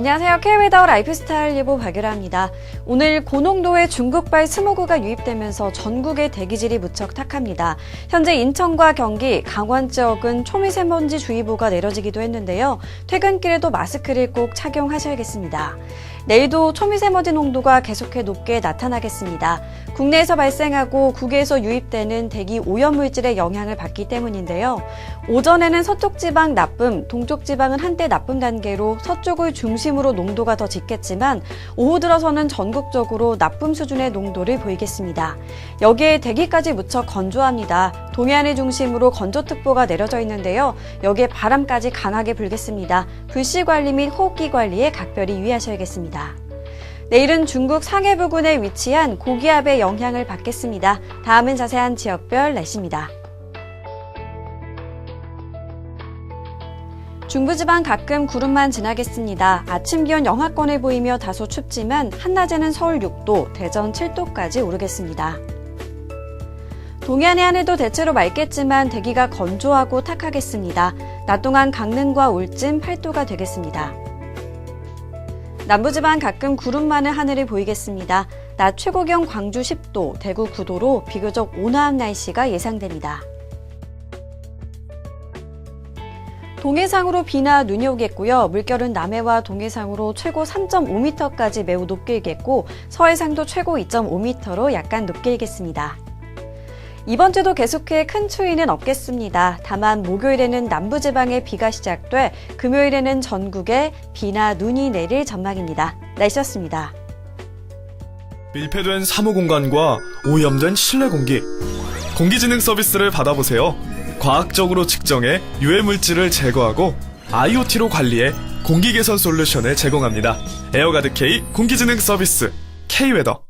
안녕하세요. K웨더 라이프스타일 예보 박유라입니다. 오늘 고농도의 중국발 스모그가 유입되면서 전국의 대기질이 무척 탁합니다. 현재 인천과 경기, 강원 지역은 초미세먼지 주의보가 내려지기도 했는데요. 퇴근길에도 마스크를 꼭 착용하셔야겠습니다. 내일도 초미세먼지 농도가 계속해 높게 나타나겠습니다. 국내에서 발생하고 국외에서 유입되는 대기 오염물질의 영향을 받기 때문인데요. 오전에는 서쪽 지방 나쁨, 동쪽 지방은 한때 나쁨 단계로 서쪽을 중심으로 농도가 더 짙겠지만 오후 들어서는 전국적으로 나쁨 수준의 농도를 보이겠습니다. 여기에 대기까지 무척 건조합니다. 동해안을 중심으로 건조특보가 내려져 있는데요. 여기에 바람까지 강하게 불겠습니다. 불씨 관리 및 호흡기 관리에 각별히 유의하셔야겠습니다. 내일은 중국 상해 부근에 위치한 고기압의 영향을 받겠습니다. 다음은 자세한 지역별 날씨입니다. 중부지방 가끔 구름만 지나겠습니다. 아침 기온 영하권을 보이며 다소 춥지만 한낮에는 서울 6도, 대전 7도까지 오르겠습니다. 동해안의 하늘도 대체로 맑겠지만 대기가 건조하고 탁하겠습니다. 낮 동안 강릉과 울진 8도가 되겠습니다. 남부지방 가끔 구름 많은 하늘이 보이겠습니다. 낮 최고 기온 광주 10도, 대구 9도로 비교적 온화한 날씨가 예상됩니다. 동해상으로 비나 눈이 오겠고요. 물결은 남해와 동해상으로 최고 3.5m까지 매우 높게 일겠고 서해상도 최고 2.5m로 약간 높게 일겠습니다. 이번 주도 계속해 큰 추위는 없겠습니다. 다만 목요일에는 남부지방에 비가 시작돼 금요일에는 전국에 비나 눈이 내릴 전망입니다. 날씨였습니다. 밀폐된 사무 공간과 오염된 실내 공기. 공기지능 서비스를 받아보세요. 과학적으로 측정해 유해 물질을 제거하고 IoT로 관리해 공기 개선 솔루션을 제공합니다. 에어가드 K 공기지능 서비스 K웨더